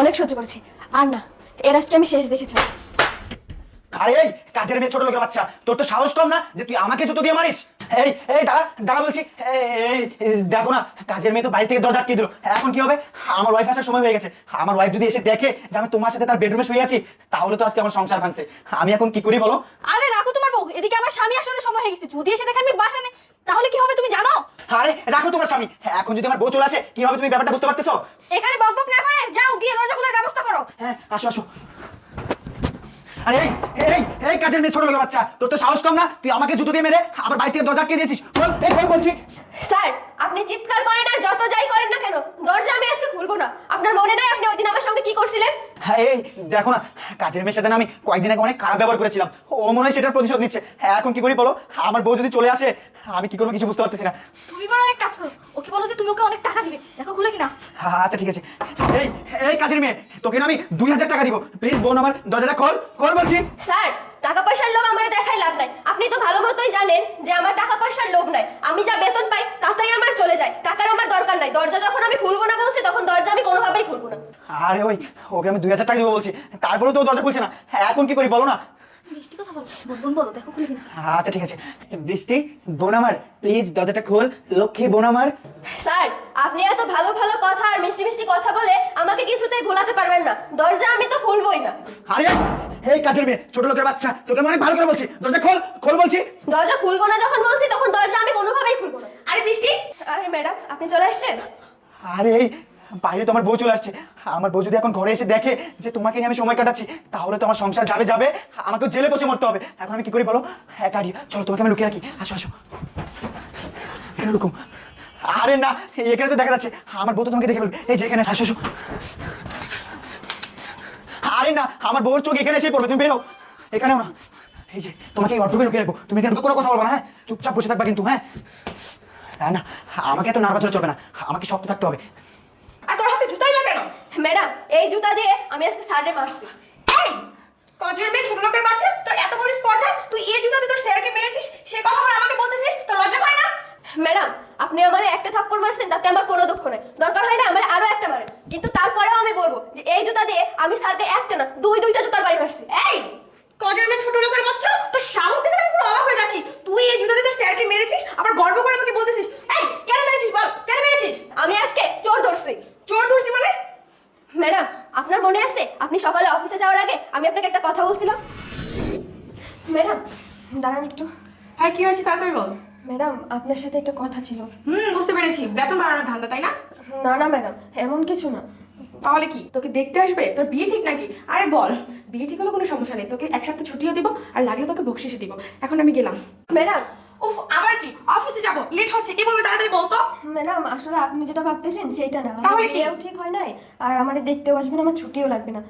অনেক সহ্য করেছি। আর না, এর আজকে আমি শেষ দেখেছি। আরে এই, কাজের মেয়ে ছোট লোকের বাচ্চা, তোর তো সাহস কম না যে তুই আমাকে জুতো দিয়ে মারিস? এই এই দাঁড়া দাঁড়া বলছি। এই, দেখো না কাজের মেয়ে তো বাড়ি থেকে দরজা আটকে দিল। এখন কি হবে? আমার ওয়াইফ আসার সময় হয়ে গেছে। আমার ওয়াইফ যদি এসে দেখে যে আমি তোমার সাথে তার বেডরুমে শুয়ে আছি তাহলে তো আজকে আমার সংসার ভাঙছে। আমি এখন কি করি বলো? আরে রাখো তোমার বউ। এদিকে আমার স্বামী আসার সময় হয়ে গেছে। যদি এসে দেখে আমি বাসা নেই তাহলে কি হবে তুমি জানো? আরে রাখো তোমার স্বামী। এখন যদি আমার বউ চলে আসে কি হবে তুমি ব্যাপারটা বুঝতে পারতেছো? এখানে বকবক না করে যাও গিয়ে দরজা খোলার ব্যবস্থা করো। হ্যাঁ আসো আসো। আরে এই এই এই কাজের মেয়ে ছোট বাচ্চা। তোর তো সাহস কম না? তুই আমাকে জুতো দিয়ে মেরে আবার বাড়ি থেকে দরজা আটকে দিয়েছিস। বল, এই, বল বলছি। স্যার, আপনি চিৎকার করেন আর যত যাই করেন না কেন, দরজা আমি আজকে খুলবো না। আপনার মনে নাই আপনি ওই দিন আমার সঙ্গে কি করছিলেন? হ্যাঁ এই দেখো না কাজের মেয়ের সাথে না আমি কয়েকদিন আগে অনেক খারাপ ব্যবহার করেছিলাম। ও মনে হয় সেটার প্রতিশোধ নিচ্ছে। হ্যাঁ এখন কি করি বলো? আমার বউ যদি চলে আসে আমি কি করব কিছু বুঝতে পারতেছি না। তুমি বড় এক কাজ করো ওকে বলো যে তুমি ওকে অনেক টাকা দিবে। দেখো খুলে কিনা। হ্যাঁ, আচ্ছা ঠিক আছে। এই এই কাজের মেয়ে তোকে না আমি দুই হাজার টাকা দিব। প্লিজ বোন আমার দরজাটা খোল খোল বলছি। স্যার টাকা পয়সার লোভ আমার দেখাই লাভ নাই। আপনি তো ভালো মতোই জানেন যে আমার টাকা পয়সার লোভ নাই। আমি যা বেতন পাই তাতেই আমার চলে যায়। টাকার আমার দরকার নাই। দরজা যখন আমি খুলবো না বলছি তখন দরজা আমি কোনোভাবেই খুলবো না আরে ওই ওকে আমি দুই হাজার টাকা দিব বলছি। তারপরেও তো দরজা খুলছে না। হ্যাঁ, এখন কি করি বলো না? মিষ্টি কথা বলো বোন বলো দেখো খুলে কিনা। আচ্ছা ঠিক আছে। বৃষ্টি বোন আমার প্লিজ দরজাটা খোল। লক্ষ্মী বোন আমার স্যার আপনি এত ভালো ভালো কথা আর মিষ্টি মিষ্টি কথা বলে আমাকে কিছুতেই ভোলাতে পারবেন না। দরজা আমি তো খুলবোই না। আরে এই কাজের মেয়ে ছোট লোকের বাচ্চা তোকে আমি অনেক ভালো করে বলছি। দরজা খোল খোল বলছি। দরজা খুলবো না যখন বলছি তখন দরজা আমি কোনোভাবেই খুলবো না। আরে মিষ্টি আরে ম্যাডাম আপনি চলে আসছেন আরে বাইরে তোমার বউ চলে আসছে। আমার বউ যদি এখন ঘরে এসে দেখে যে তোমাকে নিয়ে আমি সময় কাটাচ্ছি, তাহলে তো আমার সংসার যাবে যাবে। আমাকে জেলে বসে মরতে হবে। এখন আমি কি করি বলো? হ্যাঁ গাড়ি চলো, তোমাকে আমি লুকিয়ে রাখি। আসো আসো। এখানে লুকুম আরে না এখানে তো দেখা যাচ্ছে। আমার বউ তো তোমাকে দেখে ফেলবে। এই যে এখানে, আসো আসো। আরে না, আমার বউর চোখ এখানে এসেই পড়বে। তুমি বেরো এখানেও না। এই যে, তোমাকে এই অল্পকে লুকিয়ে রাখব। তুমি এখানে কোনো কথা বলব না হ্যাঁ? চুপচাপ বসে থাকবা কিন্তু হ্যাঁ? না না, আমাকে এত নার্ভাস হলে চলবে না। আমাকে শক্ত থাকতে হবে আর তোর হাতে জুতাই না কেন ম্যাডাম এই জুতা দিয়ে আমি আজকে স্যারে মারছি এই কজের মেয়ে ছোট লোকের বাচ্চা তোর এত বড় স্পর্ধা? তুই এই জুতাতে তোর স্যারকে মেরেছিস? সে কথা আবার আমাকে বলতেছিস? তোর লজ্জা করে না? ম্যাডাম আপনি আমার একটা থাপ্পড় মারছেন তাতে আমার কোনো দুঃখ নেই। দরকার হয় না আমার আরও একটা মারেন। কিন্তু তারপরেও আমি বলব যে এই জুতা দিয়ে আমি স্যারকে একটা না দুই দুইটা জুতার বাড়ি মারছি এই কজের মেয়ে ছোট লোকের বাচ্চা তোর সাহস দেখে তো আমি পুরো অবাক হয়ে যাচ্ছি তুই এই জুতাতে তোর স্যারকে মেরেছিস আবার গর্ব করে আমাকে বলতেছিস এই কেন মেরেছিস বল কেন মেরেছিস আমি আজকে চোর ধরছি চোর ধরছি মানে ম্যাডাম আপনার মনে আছে? আপনি সকালে অফিসে যাওয়ার আগে আমি আপনাকে একটা কথা বলছিলাম। ম্যাডাম দাঁড়ান একটু। হ্যাঁ কি হয়েছে তাড়াতাড়ি বল। ম্যাডাম আপনার সাথে একটা কথা ছিল। হুম বুঝতে পেরেছি। বেতন বাড়ানোর ধান্দা তাই না? না না ম্যাডাম এমন কিছু না। তাহলে কি তোকে দেখতে আসবে? তোর বিয়ে ঠিক নাকি? আরে বল বিয়ে ঠিক হলো কোনো সমস্যা নেই। তোকে এক সপ্তাহ ছুটিও দিব আর লাগলে তোকে বকশিসে দিব। এখন আমি গেলাম। ম্যাডাম উফ আবার কি? অফিসে যাব লেট হচ্ছে কি বলবি তাড়াতাড়ি বলতো? ম্যাডাম আসলে আপনি যেটা ভাবতেছেন সেইটা না। তাহলে? বিয়েও ঠিক হয় নাই আর আমার দেখতেও আসবে না আমার ছুটিও লাগবে না।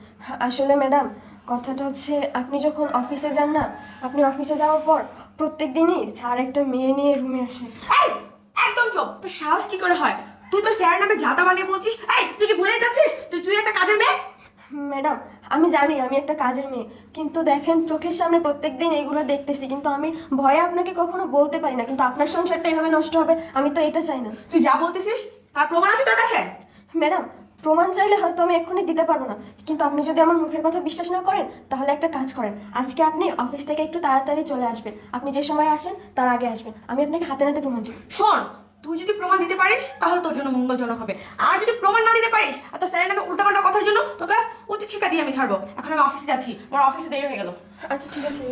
আসলে ম্যাডাম কথাটা হচ্ছে আপনি যখন অফিসে যান না আপনি অফিসে যাওয়ার পর প্রত্যেক দিনই স্যার একটা মেয়ে নিয়ে রুমে আসে। এই একদম চুপ। তোর সাহস কি করে হয়? তুই তোর স্যার নামে জাতা বানিয়ে বলছিস? এই তুই কি ভুলে যাচ্ছিস? তুই তুই একটা কাজের মেয়ে? ম্যাডাম আমি জানি আমি একটা কাজের মেয়ে। কিন্তু দেখেন চোখের সামনে প্রত্যেক দিন এইগুলো দেখতেছি কিন্তু আমি ভয়ে আপনাকে কখনো বলতে পারি না কিন্তু আপনার সংসারটা এইভাবে নষ্ট হবে আমি তো এটা চাই না। তুই যা বলতেছিস তার প্রমাণ আছে তোর কাছে? ম্যাডাম প্রমাণ চাইলে হয়তো আমি এক্ষুনি দিতে পারব না কিন্তু আপনি যদি আমার মুখের কথা বিশ্বাস না করেন তাহলে একটা কাজ করেন। আজকে আপনি অফিস থেকে একটু তাড়াতাড়ি চলে আসবেন আপনি যে সময় আসেন তার আগে আসবেন আমি আপনাকে হাতে নাতে প্রমাণ শোন তুই যদি প্রমাণ দিতে পারিস তাহলে তোর জন্য মঙ্গলজনক হবে। আর যদি প্রমাণ না দিতে পারিস আর তোর স্যারের নামে উল্টাপাল্টা কথার জন্য তোকে উচিত শিক্ষা দিয়ে আমি ছাড়বো। এখন আমি অফিসে যাচ্ছি। আমার অফিসে দেরি হয়ে গেল। আচ্ছা ঠিক আছে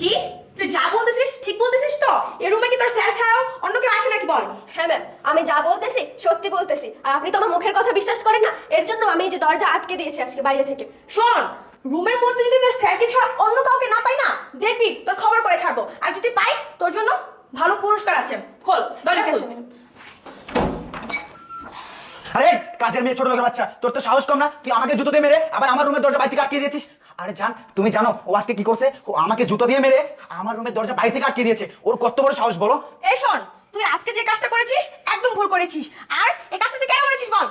কি? তুই যা বলতেছিস ঠিক বলতেছিস তো? এ রুমে কি তোর স্যার ছাড়াও অন্য কেউ আছে নাকি বল? হ্যাঁ ম্যাম আমি যা বলতেছি সত্যি বলতেছি। আর আপনি তো আমার মুখের কথা বিশ্বাস করেন না এর জন্য আমি এই যে দরজা আটকে দিয়েছি আজকে বাইরে থেকে। শোন রুমের মধ্যে যদি তোর স্যারকে ছাড়া অন্য কাউকে না পাই না দেখবি তোর খবর করে ছাড়বো। আর যদি পাই তোর জন্য ভালো পুরস্কার আছে। খোল দরজা ঠিক খোল আছে ম্যাডাম আরে কাজের মেয়ে ছোট লোকের বাচ্চা। তোর তো সাহস কম না? তুই আমাকে জুতো দিয়ে মেরে আবার আমার রুমের দরজা বাইরে থেকে আটকে দিয়েছিস? আরে জান তুমি জানো ও আজকে কি করছে? ও আমাকে জুতো দিয়ে মেরে আমার রুমের দরজা বাইরে থেকে আটকে দিয়েছে। ওর কত বড় সাহস বলো? এই শোন তুই আজকে যে কাজটা করেছিস একদম ভুল করেছিস। আর এই কাজটা তুই কেন করেছিস বল?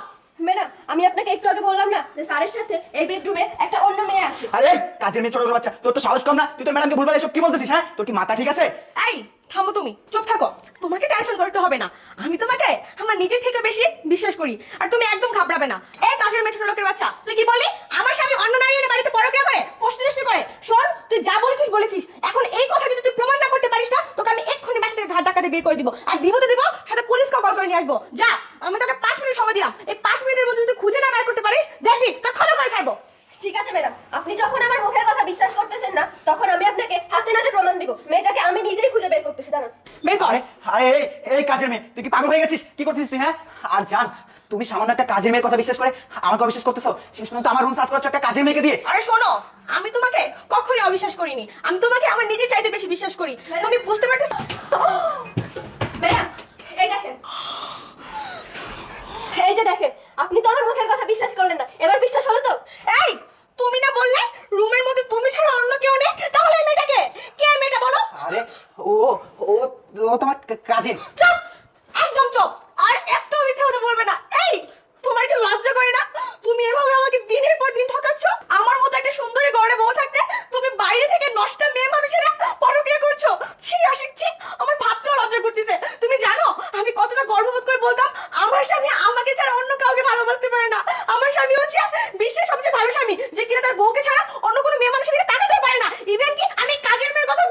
ম্যাডাম আমি আপনাকে একটু আগে বললাম না যে স্যারের সাথে এই বেডরুমে একটা অন্য মেয়ে আছে। আরে কাজের মেয়ে ছোট লোকের বাচ্চা তোর তো সাহস কম না? তুই তোর ম্যাডামকে ভুলভাল এসব কি বলতেছিস হ্যাঁ? তোর কি মাথা ঠিক আছে? এই থামো তুমি, চুপ থাকো। তোমাকে টেনশন করতে হবে না। আমি তোমাকে আমার নিজের থেকে বেশি বিশ্বাস করি। আর তুমি একদম ঘাবড়াবে না। এই কাজের মেয়ে ছোট লোকের বাচ্চা, তুই কি বলি আমার স্বামী অন্য নারী এনে বাড়িতে পরক্রিয়া করে ফষ্টি করে। শোন, তুই যা বলেছিস বলেছিস। এখন এই কথা যদি তুই প্রমাণ না করতে পারিস না, তোকে আমি এক্ষুনি বাসা থেকে ঘাট ডাকাতে বের করে দিব। আর দিব তো দিব, সাথে পুলিশকে কল করে নিয়ে আসব। যা আমি তোকে পাঁচ মিনিট সময় দিলাম এই পাঁচ মিনিটের মধ্যে যদি তুই খুঁজে না বের করতে পারিস দেখবি তোর খবর করে ছাড়বো ঠিক আছে ম্যাডাম আপনি যখন আমার মুখের কথা বিশ্বাস করতেছেন না তখন আমি আপনাকে হাতে নাতে প্রমাণ দিব মেয়েটাকে আমি নিজেই খুঁজে বের করতেছি দাঁড়ান বের কর আরে আরে এই এই কাজের মেয়ে তুই কি পাগল হয়ে গেছিস? কি করছিস তুই হ্যাঁ? আর জান তুমি সামান্য একটা কাজের মেয়ের কথা বিশ্বাস করে আমাকে অবিশ্বাস করতেছো? শেষ পর্যন্ত আমার রুম সার্চ করছ একটা কাজের মেয়েকে দিয়ে। আরে শোনো আমি তোমাকে কখনোই অবিশ্বাস করিনি। আমি তোমাকে আমার নিজের চাইতে বেশি বিশ্বাস করি। তুমি বুঝতে পারতেছো? ম্যাডাম এই দেখেন। এই যে দেখেন আপনি তো আমার মুখের কথা বিশ্বাস করলেন না। এবার বিশ্বাস হলো তো? এই তুমি না বললে রুমের মধ্যে তুমি ছাড়া অন্য কেউ নেই? তাহলে মেয়েটাকে? কে মেয়েটা বলো? আরে ও ও ও তোমার কাজিন। চুপ একদম চুপ আর একটাও মিথ্যে কথা বলবে না এই তোমার কি লজ্জা করে না তুমি এভাবে আমাকে দিনের পর দিন ঠকাচ্ছ আমার মতো একটা সুন্দরী ঘরে বউ থাকতে তুমি বাইরে থেকে নষ্টা মেয়ে মানুষেরা পরক্রিয়া করছ ছি আশিক ছি আমার ভাবতেও লজ্জা করতেছে তুমি জানো আমি কতটা গর্ববোধ করে বলতাম আমার স্বামী আমাকে ছাড়া অন্য কাউকে ভালোবাসতে পারে না আমার স্বামী হচ্ছে বিশ্বের সবচেয়ে ভালো স্বামী যে কিনা তার বউকে ছাড়া অন্য কোনো মেয়ে মানুষের দিকে তাকাতেও পারে না ইভেন কি আমি কাজের মেয়ের কথা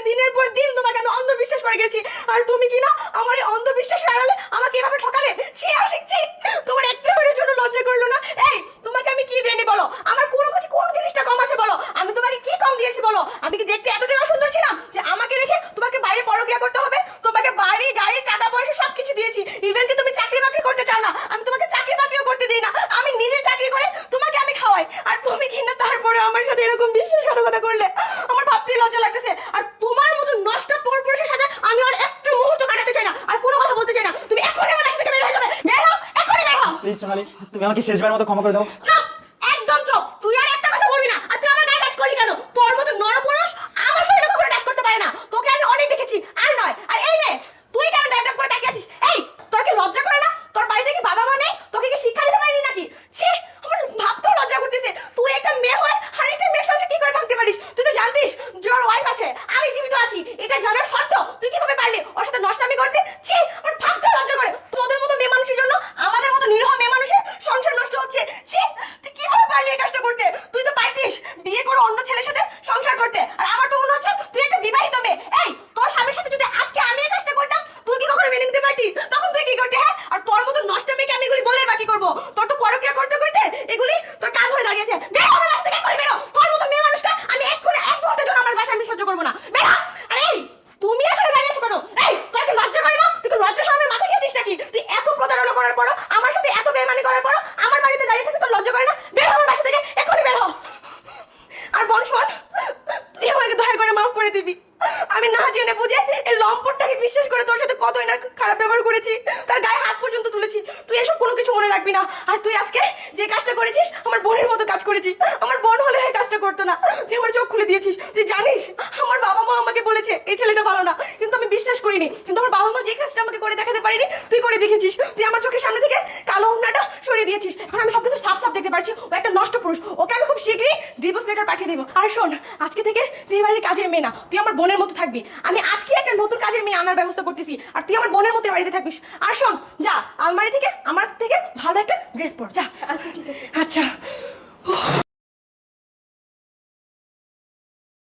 বিশ্বাস দিনের পর দিন তোমাকে আমি অন্ধবিশ্বাস করে গেছি। আর তুমি কি না আমার এই অন্ধবিশ্বাস আড়ালে আমাকে এভাবে ঠকালে? ছি আসিছি তোমার একটা জন্য লজ্জা করল না? এই, তোমাকে আমি কি দেইনি বলো আমার কোনো কিছু কোন জিনিসটা কম আছে বলো আমি তোমাকে কি কম দিয়েছি বলো আমি কি দেখতে এতটাই অসুন্দর ছিলাম যে আমাকে রেখে তোমাকে বাইরে পরক্রিয়া করতে হবে তোমাকে বাড়ি গাড়ি টাকা পয়সা সবকিছু দিয়েছি ইভেন কি তুমি চাকরি বাকরি করতে চাও না আমি তোমাকে চাকরি বাকরিও করতে দিই না আমি নিজে চাকরি করে তোমাকে আমি খাওয়াই আর তুমি কি না তারপরে আমার সাথে এরকম বিশ্বাসঘাতকতা করলে আমার ভাবতেই লজ্জা লাগতেছে আর তোমার মতো নষ্ট পরপুরুষের সাথে আমি আর একটু মুহূর্ত কাটাতে চাই না আর কোনো কথা বলতে চাই না তুমি এখনই আমার কাছ থেকে বের হয়ে যাবে বের হও এখনই বের হও প্লিজ সোনালি তুমি আমাকে শেষবার মতো ক্ষমা করে দাও চুপ একদম চুপ তুই আর একটা কথা বলবি না আর তুই আমার গায়ে টাচ করলি কেন তোর মতো নরপুরুষ আমার শরীরে কখনো টাচ করতে পারে না তোকে আমি অনেক দেখেছি আর নয় আর এই নে তুই কেন ড্যাপ ড্যাপ করে তাকিয়ে আছিস এই তোর কি লজ্জা করে না তোর বাড়িতে কি বাবা মা নেই তোকে কি শিক্ষা দিতে পারিনি নাকি ছি আমার ভাবতেও লজ্জা করতেছে তুই একটা মেয়ে হয়ে আর একটা মেয়ের সঙ্গে কি করে ভাঙতে পারিস তুই তো জানতিস যে ওর ওয়াইফ আছে আমি জীবিত আছি এটা জানার শর্ত তুই কীভাবে পারলি ওর সাথে নষ্টামি করতে ছি আমার ভাবতেও লজ্জা করে তোদের মতো মেয়ে মানুষের জন্য আমাদের মতো নিরহ মেয়ে মানুষের সংসার নষ্ট হচ্ছে ছি তুই কীভাবে পারলি এই কাজটা করতে তুই তো পারতিস বিয়ে করে অন্য ছেলের সাথে সংসার করতে আর আমার তো মনে হচ্ছে তুই একটা বিবাহিত মেয়ে এই তোর স্বামীর সাথে যদি আজকে আমি এই কাজটা করতাম তুই কি কখনো মেনে নিতে পারতি তখন তুই কি করতে হ্যাঁ আর তোর মতো নষ্ট মেয়েকে আমি এগুলি বলে বাকি করব তোর তো পরক্রিয়া করতে করতে এগুলি তোর কাজ হয়ে দাঁড়িয়েছে বেরো আমার বাসা থেকে এক্ষুনি বেরো তোর মতো মেয়ে মানুষটা আমি এক্ষুনি এক মুহূর্তের জন্য আমার বাসায় আমি সহ্য করব না বেরো আরে এই তুমি এখানে দাঁড়িয়ে আছো কেন এই তোর কি লজ্জা করে না তুই কি লজ্জা সরমের মাথা খেয়েছিস নাকি তুই এত প্রতারণা করার পরও আমার সাথে এত বেমানি করার পরও আমার বাড়িতে দাঁড়িয়ে থেকে তোর লজ্জা করে না বের হ আমার বাসা থেকে এক্ষুনি বের হ আর বোন শোন তুই আমাকে দয়া করে মাফ করে দিবি আমি না জেনে বুঝে এই লম্পটটাকে বিশ্বাস করে তোর সাথে কতই না খারাপ ব্যবহার করেছি তার গায়ে হাত পর্যন্ত তুলেছি তুই এসব কোনো কিছু মনে রাখবি না আর তুই আজকে যে কাজটা করেছিস আমার বোনের মতো কাজ করেছিস আমার বোন হলে এই কাজটা করতো না। তুই আমার চোখ খুলে দিয়েছিস। তুই জানিস আমার বাবা মা আমাকে বলেছে এই ছেলেটা ভালো না। কিন্তু আমি বিশ্বাস করিনি। কিন্তু আমার বাবা মা যে কাজটা আমাকে করে দেখাতে পারিনি তুই করে দেখেছিস তুই আমার চোখের সামনে থেকে কালো উন্নাটা সরিয়ে দিয়েছিস। এখন আমি সবকিছু সাফ সাফ দেখতে পারছি। ও একটা নষ্ট পুরুষ। ওকে আমি খুব শীঘ্রই ডিভোর্স লেটার পাঠিয়ে দেবো। আর শোন আজকে থেকে তুই বাড়ির কাজের মেয়ে না। তুই আমার বোনের মতো থাকবি। আমি আজকে একটা নতুন কাজের মেয়ে আনার ব্যবস্থা করতেছি। আর তুই আমার বোনের মতো বাড়িতে থাকবিস আর শোন যা আলমারি থেকে আমার থেকে ভালো একটা ড্রেস পর যা। আচ্ছা ঠিক আছে। আচ্ছা।